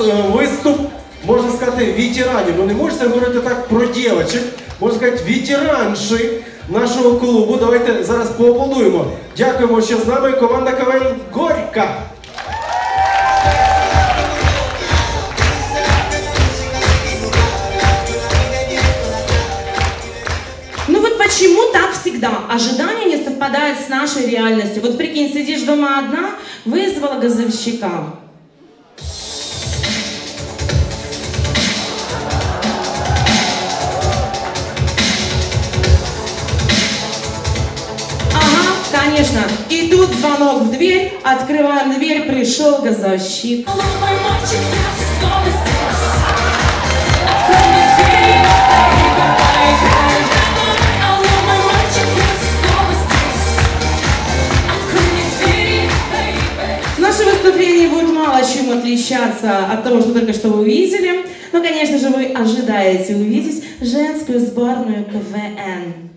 е, виступ, можна сказати, ветеранів. Ну не можете говорити так про дівчат, можна сказати, ветеранші нашого клубу. Давайте зараз поаплодуємо. Дякуємо, що з нами команда КВН Горька. Ну вот почему так всегда? Ожидания не совпадают с нашей реальностью. Вот прикинь, сидишь дома одна, вызвала газовщика. Тут звонок в дверь, открываем дверь, пришел газовщик. Наше выступление будет мало чем отличаться от того, что только что вы увидели. Но, конечно же, вы ожидаете увидеть женскую сборную КВН.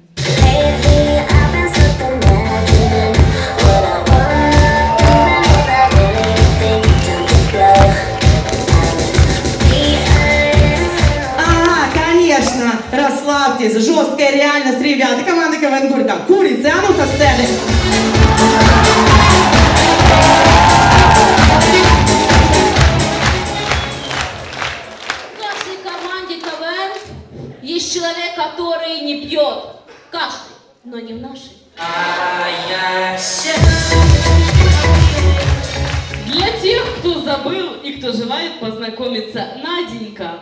Гурька. Курицы, а ну со сцены. В нашей команде КВН есть человек, который не пьет. Каждый, но не в нашей. Для тех, кто забыл и кто желает познакомиться, Наденька.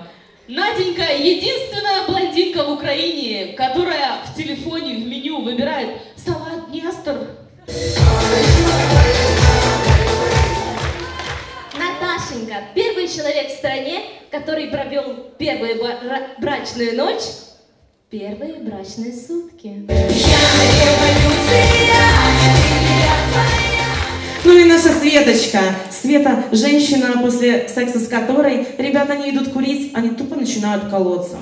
Наденька – единственная блондинка в Украине, которая в телефоне в меню выбирает салат Нестор. Наташенька, первый человек в стране, который провел первую бра- брачную ночь, первые брачные сутки. И наша Светочка. Света – женщина, после секса с которой ребята не идут курить, они тупо начинают колоться.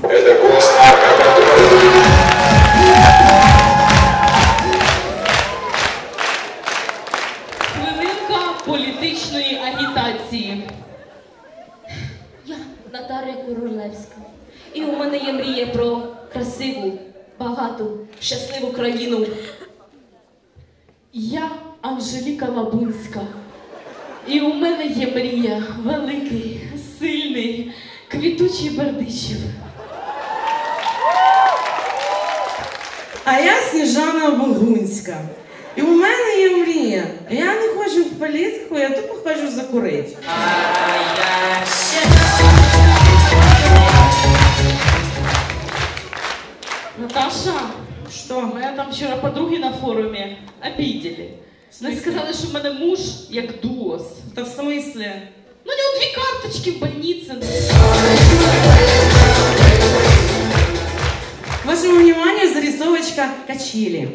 Хвилинка політичної агітації. Я Наталія Королевська. І у мене є мрія про красиву, багату, щасливу країну. Я Анжеліка Лабунська. І у мене є мрія великий, сильний, квітучий Бердичів. А я Сніжана Богунська. І у мене є мрія. Я не хочу в політику, я тупо хочу закурити. Наташа, Що? мене там вчора подруги на форумі обідели. Вони сказали, що в мене муж як дуос. Та в смислі? Ну, у нього дві карточки в больниці. Вашему вниманию зарисовочка качели.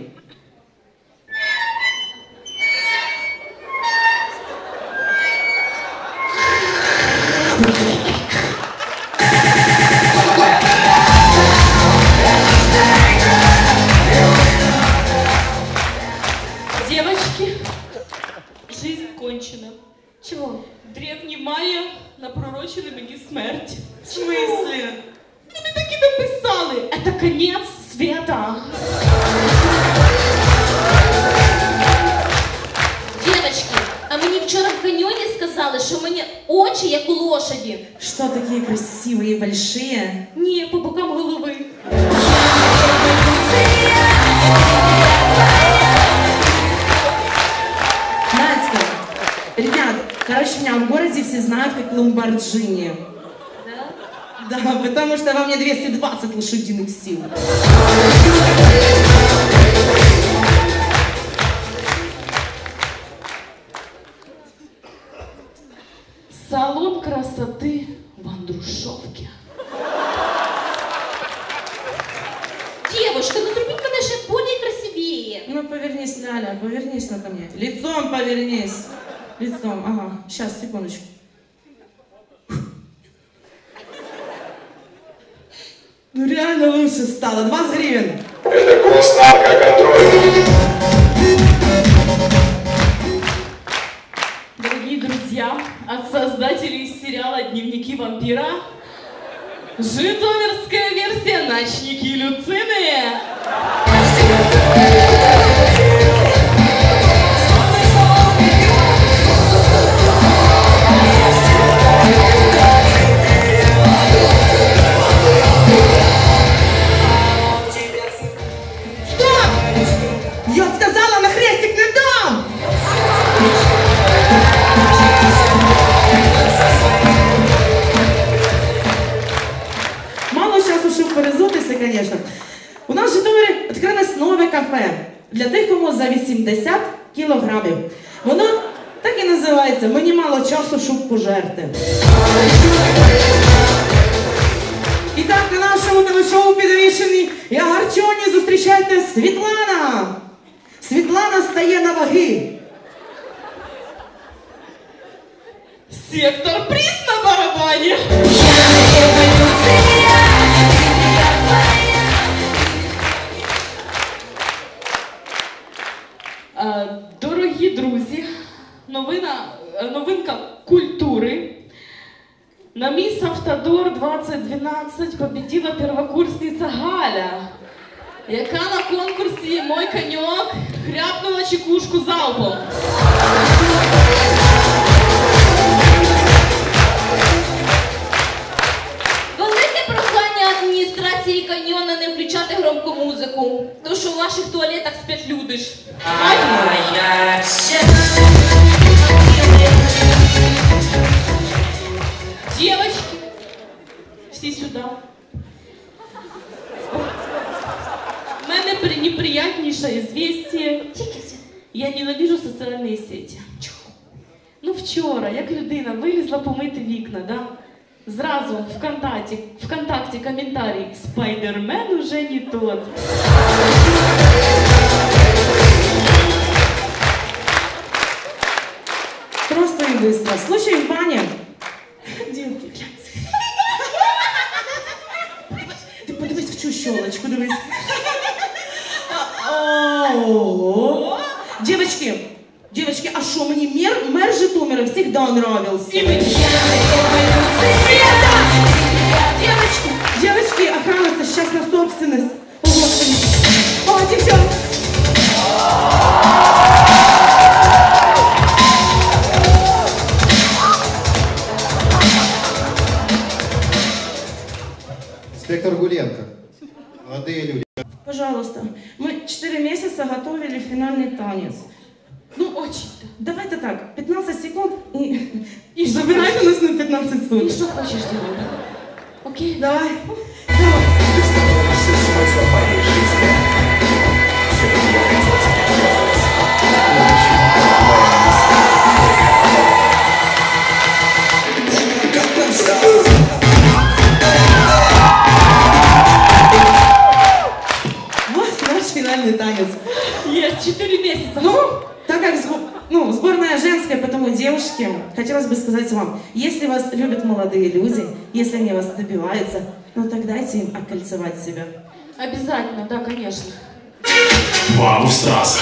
очі як у лошаді. Что такие красивые и большие? Ні, по бокам голови. Надька, ребят, короче, меня в городе все знают как Ламборджини. Да? Да, потому что во мне 220 лошадиных сил. красоты в Андрушовке. Дівчатка, ну зробіть мене ще більш красивіше. Ну, повернись, Ляля, повернись на ко мне. Лицом повернись. Лицом, ага. Сейчас, секундочку. Ну, реально лучше стало. 20 гривен. Это госнаркоконтроль. Дорогие От создателей сериала «Дневники вампира». Житомирская версия «Ночники Люцины». Зустрічайте Світлана. Світлана стає на ваги. Сектор приз на барабане. Е, Дорогі друзі, новина, е, новинка культури. На Мисс Автодор 2012 победила первокурсниця Галя, яка на конкурсі Мой коньок хряпнула чекушку залпом. Велике прохання адміністрації каньйона не включати громку музику, тому що у ваших туалетах сплять люди ж. Девочки, все сюда. У мене при- неприятніше известие. Я ненавижу соціальні сеті. Ну вчора, як людина вилізла помити вікна, да? Зразу ВКонтакті, ВКонтакті коментарій Спайдермен уже не тот. Девочки, девочки, а что, мне мэр, мэр Житомира всегда нравился. Мені. Девочки, девочки, охрана, сейчас на собственность. О, Господи. О, девчонки. Инспектор Гуленко. Молодые люди. Пожалуйста, мы 4 месяца готовили финальный танец. Ну, очень. Давайте так, 15 секунд и, и забирайте нас на 15 секунд. И что хочешь делать? Окей? Давай. Давай. Хотелось бы сказать вам, если вас любят молодые люди, если они вас добиваются, ну так дайте им окольцевать себя. Обязательно, да, конечно. Вам в стразах.